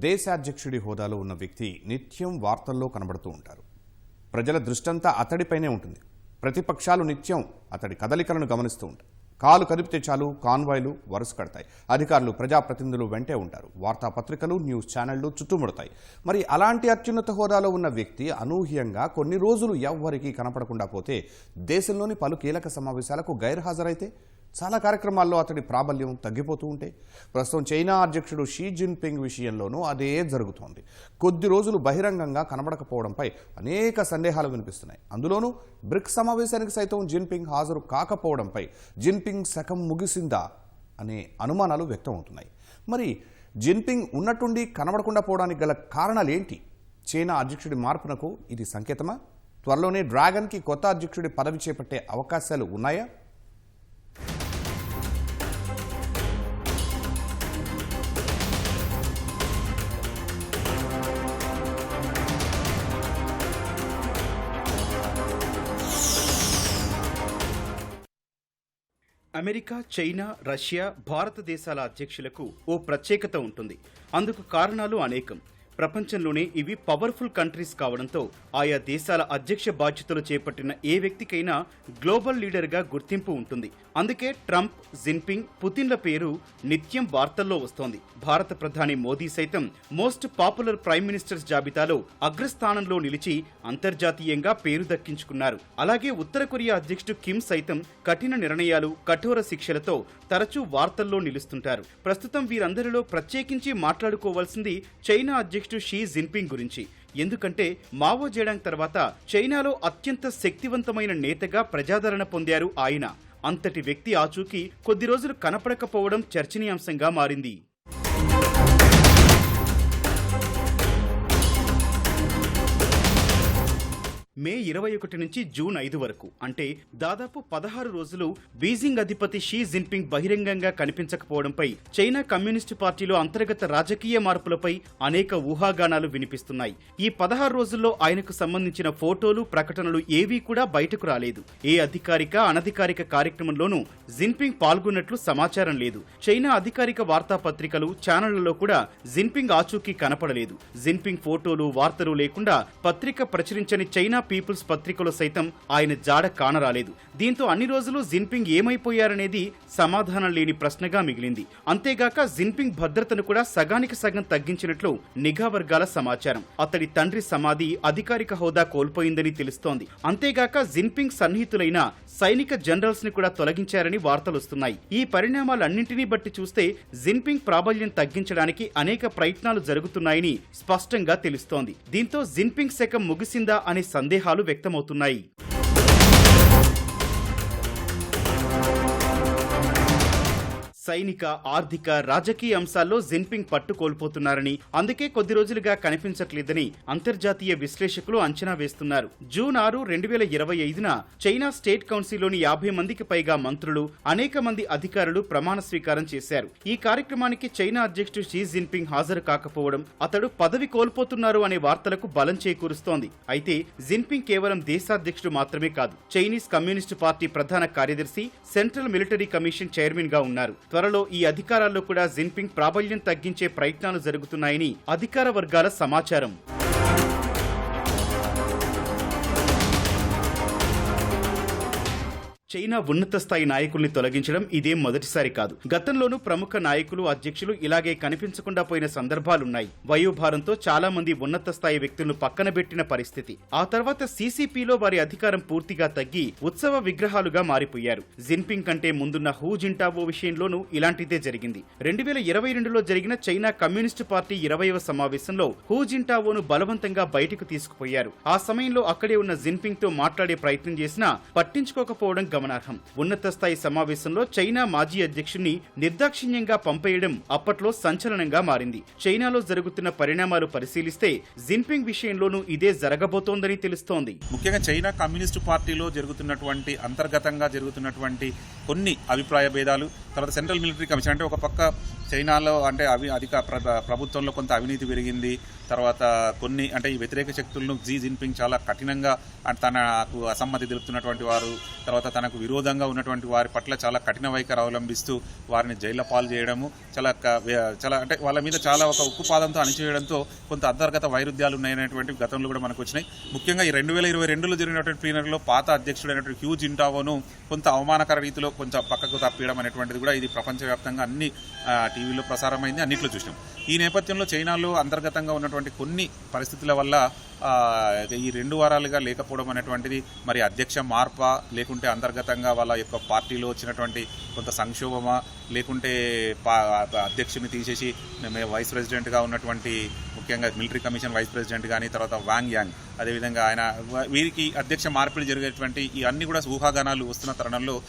దేశాధ్యక్షుడి హోదాలో ఉన్న వ్యక్తి నిత్యం వార్తల్లో కనబడుతూ ఉంటారు. ప్రజల దృష్టంతా అతడిపైనే ఉంటుంది. ప్రతిపక్షాలు నిత్యం అతడి కదలికలను గమనిస్తూ ఉంటాయి. కాలు కదిపితే చాలు కాన్వాయ్లు వరుస కడతాయి. అధికారులు ప్రజాప్రతినిధులు వెంటే ఉంటారు. వార్తాపత్రికలు న్యూస్ ఛానళ్ళు చుట్టుముడతాయి. మరి అలాంటి అత్యున్నత హోదాలో ఉన్న వ్యక్తి అనూహ్యంగా కొన్ని రోజులు ఎవ్వరికీ కనపడకుండా పోతే దేశంలోని పలు కీలక సమావేశాలకు గైర్హాజరైతే? చాలా కార్యక్రమాల్లో అతడి ప్రాబల్యం తగ్గిపోతూ ఉంటే ప్రస్తుతం చైనా అధ్యక్షుడు షీ జిన్పింగ్ విషయంలోనూ అదే జరుగుతోంది. కొద్ది రోజులు బహిరంగంగా కనబడకపోవడంపై అనేక సందేహాలు వినిపిస్తున్నాయి. అందులోనూ బ్రిక్స్ సమావేశానికి సైతం జిన్పింగ్ హాజరు కాకపోవడంపై జిన్పింగ్ శకం ముగిసిందా అనే అనుమానాలు వ్యక్తమవుతున్నాయి మరి జిన్పింగ్ ఉన్నట్టుండి కనబడకుండా పోవడానికి గల కారణాలు ఏంటి చైనా అధ్యక్షుడి మార్పునకు ఇది సంకేతమా? త్వరలోనే డ్రాగన్కి కొత్త అధ్యక్షుడి పదవి చేపట్టే అవకాశాలు ఉన్నాయా? అమెరికా చైనా రష్యా భారతదేశాల అధ్యక్షులకు ఓ ప్రత్యేకత ఉంటుంది. అందుకు కారణాలు అనేకం. ప్రపంచంలోనే ఇవి పవర్ఫుల్ కంట్రీస్ కావడంతో ఆయా దేశాల అధ్యక్ష బాధ్యతలు చేపట్టిన ఏ వ్యక్తికైనా గ్లోబల్ లీడర్గా గుర్తింపు ఉంటుంది. అందుకే ట్రంప్ జిన్పింగ్ పుతిన్ల పేరు నిత్యం వార్తల్లో వస్తోంది. భారత ప్రధాని మోదీ సైతం మోస్ట్ పాపులర్ ప్రైమ్ మినిస్టర్స్ జాబితాలో అగ్రస్థానంలో నిలిచి అంతర్జాతీయంగా పేరు దక్కించుకున్నారు. అలాగే ఉత్తర కొరియా అధ్యక్షుడు కిమ్ సైతం కఠిన నిర్ణయాలు కఠోర శిక్షలతో తరచూ వార్తల్లో నిలుస్తుంటారు. ప్రస్తుతం వీరందరిలో ప్రత్యేకించి మాట్లాడుకోవాల్సింది చైనా అధ్యక్షుడు షీ జిన్పింగ్ గురించి. ఎందుకంటే మావో జేడాంగ్ తర్వాత చైనాలో అత్యంత శక్తివంతమైన నేతగా ప్రజాదరణ పొందారు ఆయన. అంతటి వ్యక్తి ఆచూకీ కొద్ది రోజులు కనపడకపోవడం చర్చనీయాంశంగా మారింది. మే ఇరవై ఒకటి నుంచి జూన్ ఐదు వరకు. అంటే దాదాపు పదహారు రోజులు బీజింగ్ అధిపతి షీ జిన్పింగ్ బహిరంగంగా కనిపించకపోవడంపై చైనా కమ్యూనిస్టు పార్టీలో అంతర్గత రాజకీయ మార్పులపై అనేక ఊహాగానాలు వినిపిస్తున్నాయి. ఈ పదహారు రోజుల్లో ఆయనకు సంబంధించిన ఫోటోలు ప్రకటనలు ఏవీ కూడా బయటకు రాలేదు. ఏ అధికారిక అనధికారిక కార్యక్రమంలోనూ జిన్పింగ్ పాల్గొన్నట్లు సమాచారం లేదు. చైనా అధికారిక వార్తాపత్రికలు ఛానళ్ళలో కూడా జిన్పింగ్ ఆచూకీ కనపడలేదు. జిన్పింగ్ ఫోటోలు వార్తలు లేకుండా పత్రిక ప్రచురించని చైనా పీపుల్స్ పత్రికలో సైతం ఆయన జాడ కానరాలేదు. దీంతో అన్ని రోజులు జిన్పింగ్ ఏమైపోయారనేది సమాధానం లేని ప్రశ్నగా మిగిలింది. అంతేగాక జిన్పింగ్ భద్రతను కూడా సగానికి సగం తగ్గించినట్లు నిఘా వర్గాల సమాచారం. అతడి తండ్రి సమాధి అధికారిక హోదా కోల్పోయిందని తెలుస్తోంది. అంతేగాక జిన్పింగ్ సన్నిహితులైన సైనిక జనరల్స్ని కూడా తొలగించారని వార్తలొస్తున్నాయి ఈ పరిణామాలన్నింటినీ బట్టి చూస్తే జిన్పింగ్ ప్రాబల్యం తగ్గించడానికి అనేక ప్రయత్నాలు జరుగుతున్నాయని స్పష్టంగా తెలుస్తోంది. దీంతో జిన్పింగ్ శకం ముగిసిందా అనే సందేహం సందేహాలు వ్యక్తమవుతున్నాయి. సైనిక ఆర్థిక రాజకీయ అంశాల్లో జిన్పింగ్ పట్టు కోల్పోతున్నారని అందుకే కొద్ది రోజులుగా కనిపించట్లేదని అంతర్జాతీయ విశ్లేషకులు అంచనా వేస్తున్నారు. జూన్ ఆరు రెండు వేల ఇరవై ఐదున చైనా స్టేట్ కౌన్సిల్లోని యాభై మందికి పైగా మంత్రులు అనేక మంది అధికారులు ప్రమాణ స్వీకారం చేశారు. ఈ కార్యక్రమానికి చైనా అధ్యక్షుడు షీ జిన్పింగ్ హాజరు కాకపోవడం అతడు పదవి కోల్పోతున్నారు అనే వార్తలకు బలం చేకూరుస్తోంది. అయితే జిన్పింగ్ కేవలం దేశాధ్యక్షుడు మాత్రమే కాదు చైనీస్ కమ్యూనిస్టు పార్టీ ప్రధాన కార్యదర్శి సెంట్రల్ మిలిటరీ కమిషన్ చైర్మన్గా ఉన్నారు త్వరలో ఈ అధికారాల్లో కూడా జిన్పింగ్ ప్రాబల్యం తగ్గించే ప్రయత్నాలు జరుగుతున్నాయని అధికార వర్గాల సమాచారం. చైనా ఉన్నత స్థాయి నాయకుల్ని తొలగించడం ఇదేం మొదటిసారి కాదు. గతంలోనూ ప్రముఖ నాయకులు అధ్యక్షులు ఇలాగే కనిపించకుండా పోయిన సందర్భాలున్నాయి. వయోభారంతో చాలా మంది ఉన్నత స్థాయి వ్యక్తులను పక్కన పెట్టిన పరిస్థితి. ఆ తర్వాత సీసీపీలో వారి అధికారం పూర్తిగా తగ్గి ఉత్సవ విగ్రహాలుగా మారిపోయారు. జిన్పింగ్ కంటే ముందున్న హూ జింటావో విషయంలోనూ ఇలాంటిదే జరిగింది. రెండు వేల ఇరవై రెండులో జరిగిన చైనా కమ్యూనిస్టు పార్టీ ఇరవైవ సమావేశంలో హూ జింటావోను బలవంతంగా బయటకు తీసుకుపోయారు. ఆ సమయంలో అక్కడే ఉన్న జిన్పింగ్తో మాట్లాడే ప్రయత్నం చేసినా పట్టించుకోకపోవడం గమనార్హం. ఉన్నత స్థాయి సమావేశంలో చైనా మాజీ అధ్యక్షుడిని నిర్దాక్షిణ్యంగా పంపేయడం అప్పట్లో సంచలనంగా మారింది. చైనాలో జరుగుతున్న పరిణామాలు పరిశీలిస్తే జిన్పింగ్ విషయంలోనూ ఇదే జరగబోతోందని తెలుస్తోంది. ముఖ్యంగా చైనా కమ్యూనిస్టు పార్టీలో జరుగుతున్నటువంటి అంతర్గతంగా జరుగుతున్నటువంటి కొన్ని అభిప్రాయ భేదాలు తర్వాత సెంట్రల్ మిలిటరీ కమిషన్ అంటే ఒక పక్క చైనాలో అంటే అవి అధిక ప్రభుత్వంలో కొంత అవినీతి పెరిగింది. తర్వాత కొన్ని అంటే ఈ వ్యతిరేక శక్తులను జీ జిన్పింగ్ చాలా కఠినంగా తనకు అసమ్మతి తెలుపుతున్నటువంటి వారు తర్వాత తనకు విరోధంగా ఉన్నటువంటి వారి పట్ల చాలా కఠిన వైఖరి అవలంబిస్తూ వారిని జైళ్ళ పాలు చేయడము చాలా చాలా అంటే వాళ్ళ మీద చాలా ఒక ఉక్కుపాదంతో అణిచివేయడంతో కొంత అంతర్గత వైరుధ్యాలు ఉన్నాయనేటువంటి గతంలో కూడా మనకు వచ్చినాయి. ముఖ్యంగా ఈ రెండు వేల ఇరవై రెండులో జరిగినటువంటి ప్లీనర్లో పాత అధ్యక్షుడైనటువంటి హ్యూజ్ ఇంటావోను కొంత అవమానకర రీతిలో కొంచెం పక్కకు తప్పియడం అనేటువంటిది కూడా ఇది ప్రపంచవ్యాప్తంగా అన్ని టీవీలో ప్రసారమైంది అన్నిట్లో చూసినాం. ఈ నేపథ్యంలో చైనాలో అంతర్గతంగా ఉన్నటువంటి కొన్ని పరిస్థితుల వల్ల ఈ రెండు వారాలుగా లేకపోవడం అనేటువంటిది మరి అధ్యక్ష మార్పా లేకుంటే అంతర్గతంగా వాళ్ళ యొక్క పార్టీలో వచ్చినటువంటి కొంత సంక్షోభమా లేకుంటే పా అధ్యక్షుని తీసేసి వైస్ ప్రెసిడెంట్గా ఉన్నటువంటి ముఖ్యంగా మిలిటరీ కమిషన్ వైస్ ప్రెసిడెంట్ కానీ తర్వాత వాంగ్ యాంగ్ అదేవిధంగా ఆయన వీరికి అధ్యక్ష మార్పిడి జరిగేటువంటి ఈ అన్ని కూడా ఊహాగానాలు వస్తున్న తరుణంలో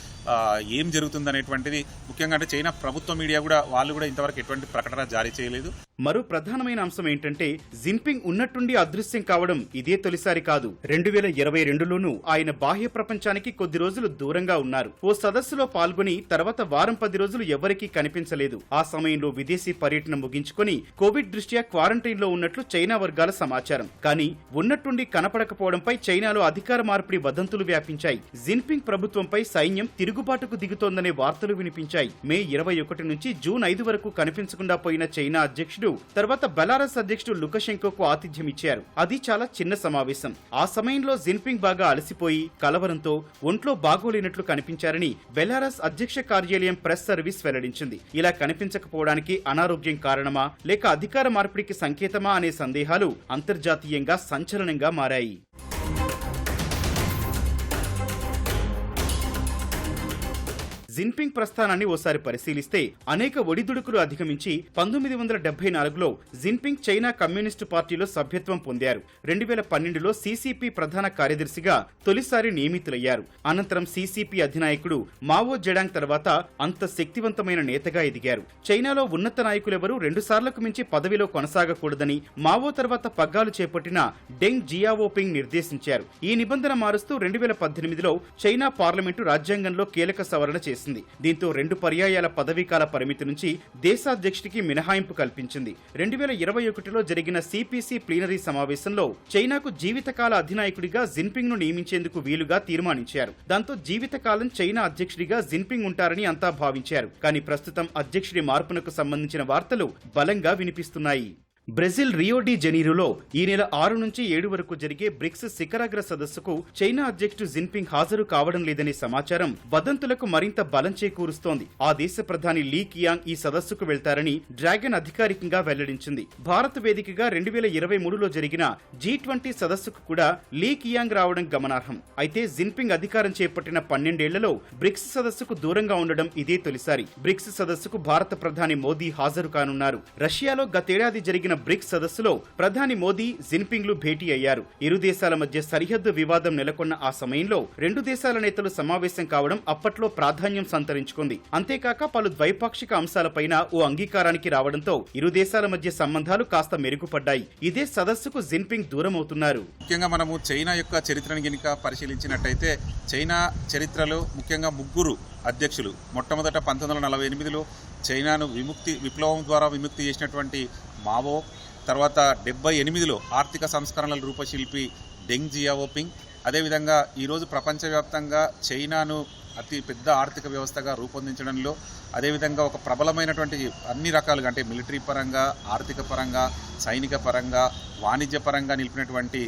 ఏం జరుగుతుందనేటువంటిది ముఖ్యంగా అంటే చైనా ప్రభుత్వ మీడియా కూడా వాళ్ళు కూడా ఇంతవరకు ఎటువంటి ప్రకటన జారీ చేయలేదు. మరో ప్రధానమైన అంశం ఏంటంటే జిన్పింగ్ ఉన్నట్టుండి అదృశ్యం కావడం ఇదే తొలిసారి కాదు. రెండు వేల ఇరవై రెండులోనూ ఆయన బాహ్య ప్రపంచానికి కొద్ది రోజులు దూరంగా ఉన్నారు. ఓ సదస్సులో పాల్గొని తర్వాత వారం పది రోజులు ఎవరికీ కనిపించలేదు. ఆ సమయంలో విదేశీ పర్యటన ముగించుకొని కోవిడ్ దృష్ట్యా క్వారంటైన్లో ఉన్నట్లు చైనా వర్గాల సమాచారం. కానీ ఉన్నట్టుండి కనపడకపోవడంపై చైనాలో అధికార మార్పిడి వదంతులు వ్యాపించాయి. జిన్పింగ్ ప్రభుత్వంపై సైన్యం తిరుగుబాటుకు దిగుతోందనే వార్తలు వినిపించాయి. మే ఇరవై ఒకటి నుంచి జూన్ ఐదు వరకు కనిపించకుండా పోయిన చైనా అధ్యక్షుడు తర్వాత బెలారస్ అధ్యక్షుడు లుకషెంకోకు ఆతిథ్యం ఇచ్చారు అది చాలా చిన్న సమావేశం. ఆ సమయంలో జిన్పింగ్ బాగా అలసిపోయి కలవరంతో ఒంట్లో బాగోలేనట్లు కనిపించారని బెలారస్ అధ్యక్ష కార్యాలయం ప్రెస్ సర్వీస్ వెల్లడించింది. ఇలా కనిపించకపోవడానికి అనారోగ్యం కారణమా లేక అధికార మార్పిడికి సంకేతమా అనే సందేహాలు అంతర్జాతీయంగా సంచలనంగా మారాయి. జిన్పింగ్ ప్రస్థానాన్ని ఓసారి పరిశీలిస్తే అనేక ఒడిదుడుకులు అధిగమించి పంతొమ్మిది వందల డెబ్బై నాలుగులో జిన్పింగ్ చైనా కమ్యూనిస్టు పార్టీలో సభ్యత్వం పొందారు. రెండు వేల పన్నెండులో సీసీపీ ప్రధాన కార్యదర్శిగా తొలిసారి నియమితులయ్యారు. అనంతరం సీసీపీ అధినాయకుడు మావో జెడాంగ్ తర్వాత అంత శక్తివంతమైన నేతగా ఎదిగారు. చైనాలో ఉన్నత నాయకులెవరూ రెండు సార్లకు మించి పదవిలో కొనసాగకూడదని మావో తర్వాత పగ్గాలు చేపట్టిన డెంగ్ జియావోపింగ్ నిర్దేశించారు. ఈ నిబంధన మారుస్తూ రెండు వేల పద్దెనిమిదిలో చైనా పార్లమెంటు రాజ్యాంగంలో కీలక సవరణ చేసింది. దీంతో రెండు పర్యాయాల పదవీకాల పరిమితి నుంచి దేశాధ్యక్షుడికి మినహాయింపు కల్పించింది. రెండు వేల ఇరవై ఒకటిలో జరిగిన సిపిసి ప్లీనరీ సమావేశంలో చైనాకు జీవితకాల అధినాయకుడిగా జిన్పింగ్ను నియమించేందుకు వీలుగా తీర్మానించారు. దాంతో జీవితకాలం చైనా అధ్యక్షుడిగా జిన్పింగ్ ఉంటారని అంతా భావించారు. కానీ ప్రస్తుతం అధ్యక్షుడి మార్పునకు సంబంధించిన వార్తలు బలంగా వినిపిస్తున్నాయి. బ్రెజిల్ రియో జెనీరులో ఈ నెల ఆరు నుంచి ఏడు వరకు జరిగే బ్రిక్స్ శిఖరాగ్ర సదస్సుకు చైనా అధ్యక్షుడు జిన్పింగ్ హాజరు కావడం లేదనే సమాచారం వదంతులకు మరింత బలం చేకూరుస్తోంది. ఆ దేశ ప్రధాని లీ కియాంగ్ ఈ సదస్సుకు వెళ్తారని డ్రాగన్ అధికారికంగా వెల్లడించింది. భారత్ వేదికగా రెండు వేల ఇరవై మూడులో జరిగిన జీ ట్వంటీ సదస్సుకు కూడా లీ కియాంగ్ రావడం గమనార్హం. అయితే జిన్పింగ్ అధికారం చేపట్టిన పన్నెండేళ్ళలో బ్రిక్స్ సదస్సుకు దూరంగా ఉండడం ఇదే తొలిసారి. బ్రిక్స్ సదస్సుకు భారత ప్రధాని మోదీ హాజరు కానున్నారు. రష్యాలో గతేడాది జరిగిన బ్రిక్స్ సదస్సులో ప్రధాని మోదీ జిన్పింగ్లు భేటీ అయ్యారు. ఇరు దేశాల మధ్య సరిహద్దు వివాదం నెలకొన్న ఆ సమయంలో రెండు దేశాల నేతలు సమావేశం కావడం అప్పట్లో ప్రాధాన్యం సంతరించుకుంది. అంతేకాక పలు ద్వైపాక్షిక అంశాలపైన ఓ అంగీకారానికి రావడంతో ఇరు దేశాల మధ్య సంబంధాలు కాస్త మెరుగుపడ్డాయి. ఇదే సదస్సుకు జిన్పింగ్ దూరం అవుతున్నారు ముఖ్యంగా మనము చైనా యొక్క చరిత్రను గనుక పరిశీలించినట్టయితే చైనా చరిత్రలో ముఖ్యంగా ముగ్గురు అధ్యక్షులు. మొట్టమొదట పంతొమ్మిది వందల నలభై ఎనిమిదిలో చైనాను విముక్తి విప్లవం ద్వారా విముక్తి చేసినటువంటి మావో. తర్వాత డెబ్బై ఎనిమిదిలో ఆర్థిక సంస్కరణల రూపశిల్పి డెంగ్ జియావోపింగ్ అదేవిధంగా ఈరోజు ప్రపంచవ్యాప్తంగా చైనాను అతి పెద్ద ఆర్థిక వ్యవస్థగా రూపొందించడంలో అదేవిధంగా ఒక ప్రబలమైనటువంటి అన్ని రకాలుగా అంటే మిలిటరీ పరంగా ఆర్థిక పరంగా సైనిక పరంగా వాణిజ్య పరంగా నిలిపినటువంటి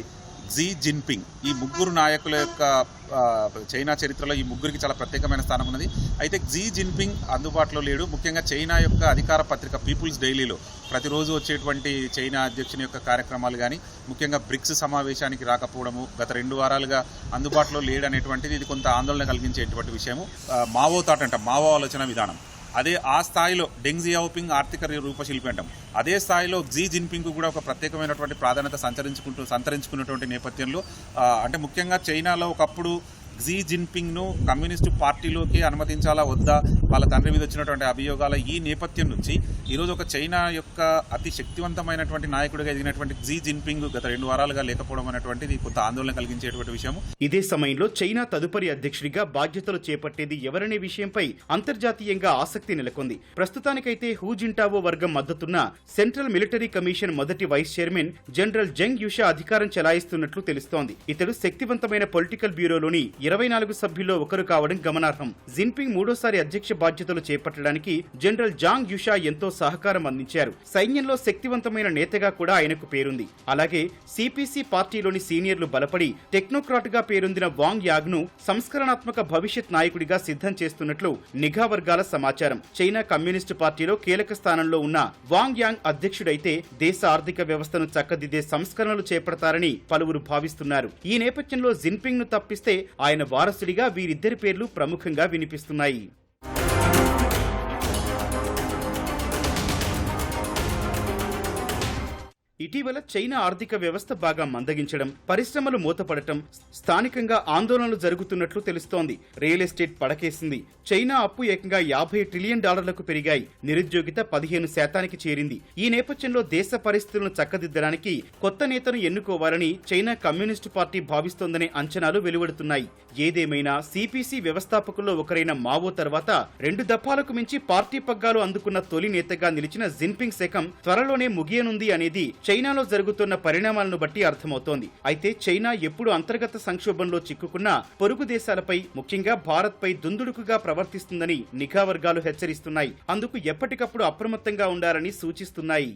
జీ జిన్పింగ్. ఈ ముగ్గురు నాయకుల యొక్క చైనా చరిత్రలో ఈ ముగ్గురికి చాలా ప్రత్యేకమైన స్థానం ఉన్నది. అయితే జీ జిన్పింగ్ అందుబాటులో లేడు. ముఖ్యంగా చైనా యొక్క అధికార పత్రిక పీపుల్స్ డైలీలో ప్రతిరోజు వచ్చేటువంటి చైనా అధ్యక్షుని యొక్క కార్యక్రమాలు కానీ ముఖ్యంగా బ్రిక్స్ సమావేశానికి రాకపోవడము గత రెండు వారాలుగా అందుబాటులో లేడు అనేటువంటిది ఇది కొంత ఆందోళన కలిగించేటువంటి విషయము. మావో థాట్ అంట మావో ఆలోచన విధానం. అదే ఆ స్థాయిలో డెంగ్ జియా오పింగ్ ఆర్థిక రూపశిల్పి అంటాం. అదే స్థాయిలో జీ జిన్పింగ్ కూడా ఒక ప్రత్యేకమైనటువంటి ప్రాధాన్యత సంచరించుకుంటూ సంతరించుకున్నటువంటి నేపథ్యంలో అంటే ముఖ్యంగా చైనాలో ఒకప్పుడు జీ జిన్పింగ్ను కమ్యూనిస్టు పార్టీలోకి అనుమతించాలా వద్దా? వాళ్ళ తండ్రి మీద వచ్చినటువంటి అభియోగాల ఈ నేపథ్యం నుంచి ఈరోజు ఒక చైనా యొక్క అతి శక్తివంతమైనటువంటి నాయకుడిగా ఎదిగినటువంటి జీ జిన్పింగ్ గత రెండు వారాలుగా లేకపోవడం అనేటువంటిది కొంత ఆందోళన కలిగించేటువంటి విషయం ఇదే సమయంలో చైనా తదుపరి అధ్యక్షుడిగా బాధ్యతలు చేపట్టేది ఎవరనే విషయంపై అంతర్జాతీయంగా ఆసక్తి నెలకొంది. ప్రస్తుతానికైతే హూజింటావో వర్గం మద్దతున్న సెంట్రల్ మిలిటరీ కమిషన్ మొదటి vice chairman general Zhang Youxia అధికారం చెలాయిస్తున్నట్లు తెలుస్తోంది. ఇతడు శక్తివంతమైన పొలిటికల్ బ్యూరోలోని ఇరవై నాలుగు సభ్యుల్లో ఒకరు కావడం గమనార్హం. జిన్పింగ్ మూడోసారి అధ్యక్ష బాధ్యతలు చేపట్టడానికి జనరల్ జాంగ్ యుషా ఎంతో సహకారం అందించారు. సైన్యంలో శక్తివంతమైన నేతగా కూడా ఆయనకు పేరుంది. అలాగే సిపిసి పార్టీలోని సీనియర్లు బలపడి టెక్నోక్రాట్గా పేరొందిన వాంగ్ యాగ్ను సంస్కరణాత్మక భవిష్యత్ నాయకుడిగా సిద్ధం చేస్తున్నట్లు నిఘా వర్గాల సమాచారం. చైనా కమ్యూనిస్టు పార్టీలో కీలక స్థానంలో ఉన్న వాంగ్ యాంగ్ అధ్యక్షుడైతే దేశ ఆర్థిక వ్యవస్థను చక్కదిద్దే సంస్కరణలు చేపడతారని పలువురు భావిస్తున్నారు. ఈ నేపథ్యంలో జిన్పింగ్ను తప్పిస్తే ఆయన వారసుడిగా వీరిద్దరి పేర్లు ప్రముఖంగా వినిపిస్తున్నాయి. ఇటీవల చైనా ఆర్థిక వ్యవస్థ బాగా మందగించడం పరిశ్రమలు మూతపడటం స్థానికంగా ఆందోళనలు జరుగుతున్నట్లు తెలుస్తోంది. Real estate పడకేసింది. చైనా అప్పు ఏకంగా యాభై ట్రిలియన్ డాలర్లకు పెరిగాయి. నిరుద్యోగిత పదిహేను శాతానికి చేరింది. ఈ నేపథ్యంలో దేశ పరిస్థితులను చక్కదిద్దడానికి కొత్త నేతను ఎన్నుకోవాలని చైనా కమ్యూనిస్టు పార్టీ భావిస్తోందనే అంచనాలు వెలువడుతున్నాయి. ఏదేమైనా సిపిసి వ్యవస్థాపకుల్లో ఒకరైన మావో తర్వాత రెండు దఫాలకు మించి పార్టీ పగ్గాలు అందుకున్న తొలి నేతగా నిలిచిన జిన్పింగ్ శకం త్వరలోనే ముగియనుంది అనేది చైనాలో జరుగుతున్న పరిణామాలను బట్టి అర్థమవుతోంది. అయితే చైనా ఎప్పుడు అంతర్గత సంక్షోభంలో చిక్కుకున్నా పొరుగు దేశాలపై ముఖ్యంగా భారత్పై దుందుడుకుగా ప్రవర్తిస్తుందని నిఘా వర్గాలు హెచ్చరిస్తున్నాయి. అందుకు ఎప్పటికప్పుడు అప్రమత్తంగా ఉండాలని సూచిస్తున్నాయి.